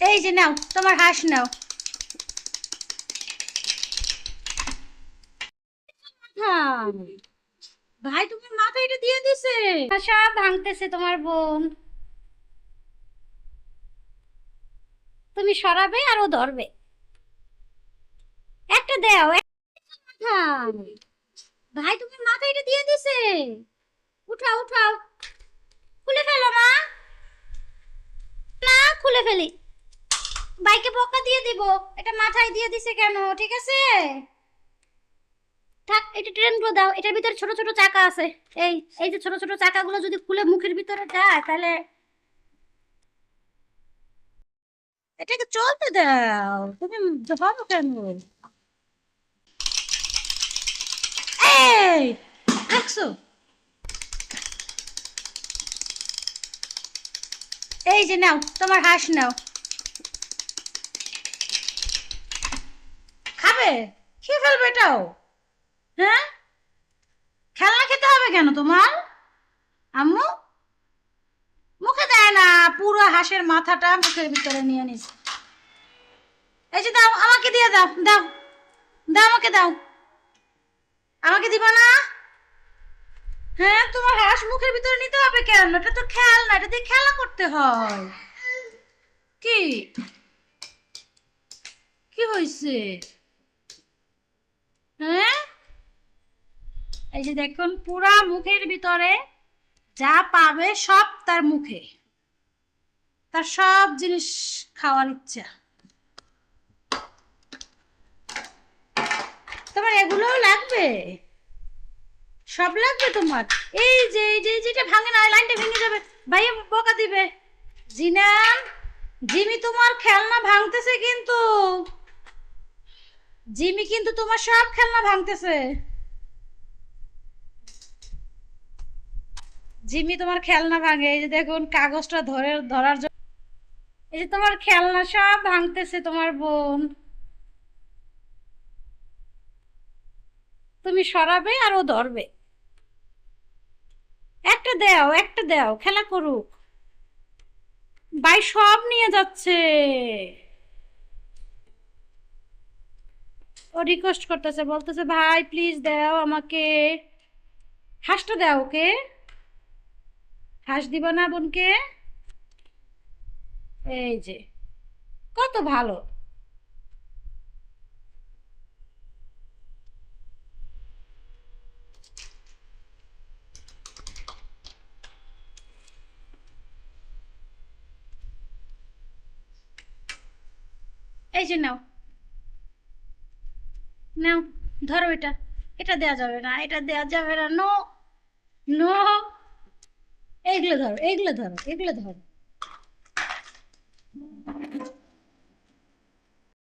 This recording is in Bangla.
এই যে নাও তোমার হাঁস নাও। ভাই তুমি মাথা এটা দিয়ে দিছে। সব ভাঙতেছে তোমার বোন। তুমি সরাবে আর ও ধরবে। একটা দেও। ভাই তুমি মাথা এটা দিয়ে দিছে। উঠাও উঠাও। খুলে ফেলো মা। না খুলে ফেলি। বাইকে বকা দিয়ে দিব। এটা মাথায় দিয়ে দিছে কেন, ঠিক আছে? থাক, এটা ট্রেনগুলো দাও, এটার ভিতরে ছোট ছোট চাকা আছে। এই এই যে ছোট ছোট চাকাগুলো যদি খুলে মুখের ভিতরে যায়, তাহলে এটাকে চলতে দাও। তুমি কেন? এই দেখছ এই যে নাও, তোমার হাঁস নাও। খাবে খেয়ে ফেলবে এটাও? হ্যাঁ? খেলনা খেতে হবে কেন তোমার? আম্মু? মুখে দেয় না, পুরো হাঁসের মাথাটা মুখের ভিতরে নিয়ে নিস এই যে দাও, আমাকে দিয়ে দাও দাও দাও, আমাকে দাও। আমাকে দিবা না? হ্যাঁ তোমার হাঁস মুখের ভিতরে নিতে হবে কেন? এটা তো খেলনা এটা দিয়ে খেলা করতে হয়। কি? কি হয়েছে হ্যাঁ এই যে দেখুন, পুরা মুখের ভিতরে যা পাবে সব তার মুখে। তার সব জিনিস খাওয়ার ইচ্ছা। তোমার এগুলোও লাগবে? সব লাগবে তোমার? এই যে, এই যেটা ভাঙে না লাইনটা ভেঙে যাবে। ভাইয়া বকা দিবে। জিনান, জিমি তোমার খেলনা ভাঙতেছে কিন্তু। জিমি কিন্তু তোমার সব খেলনা ভাঙতেছে। জিমি তোমার খেলনা ভাঙে। এই যে দেখুন, কাগজটা ধরে, ধরার জন্য এই যে তোমার খেলনা সব ভাঙতেছে তোমার বোন। তুমি সরাবে আর ও ধরবে। একটা দাও একটা দাও, খেলা করুক। ভাই সব নিয়ে যাচ্ছে। ও রিকোয়েস্ট করতেছে, বলতেছে, ভাই প্লিজ দাও আমাকে। হাঁসটা দাও ওকে। হাঁস দিব না বোনকে? এই যে, কত ভালো। এই যে নাও। নাও, ধরো এটা। এটা দেয়া যাবে না, এটা দেয়া যাবে না, নো। নো। এইগুলো ধরো এইগুলো ধরো এগুলো ধরো।